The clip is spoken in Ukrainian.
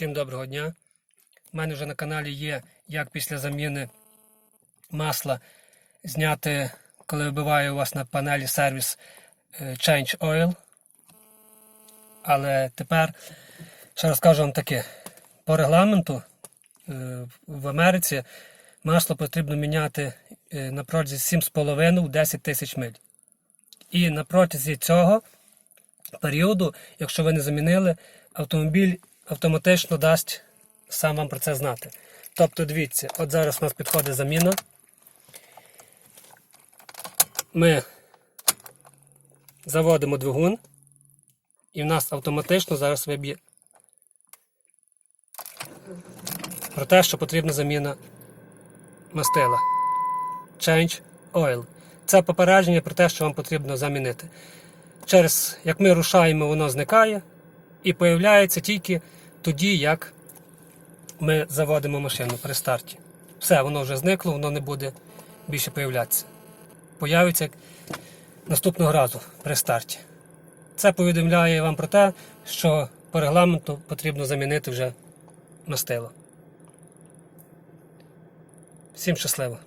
Всім доброго дня. У мене вже на каналі є, як після заміни масла зняти, коли вибиває у вас на панелі сервіс е, Change Oil. Але тепер ще розкажу вам таке. По регламенту е, в Америці масло потрібно міняти е, на протязі 7,5-10 тисяч миль. І на протязі цього періоду, якщо ви не замінили, автомобіль автоматично дасть сам вам про це знати. Тобто, дивіться, от зараз у нас підходить заміна. Ми заводимо двигун, і в нас автоматично зараз виб'є про те, що потрібна заміна мастила. Change oil. Це попередження про те, що вам потрібно замінити. Через як ми рушаємо, воно зникає і появляється тільки тоді, як ми заводимо машину при старті. Все, воно вже зникло, воно не буде більше появлятися. Появиться наступного разу при старті. Це повідомляє вам про те, що по регламенту потрібно замінити вже мастило. Всім щасливо!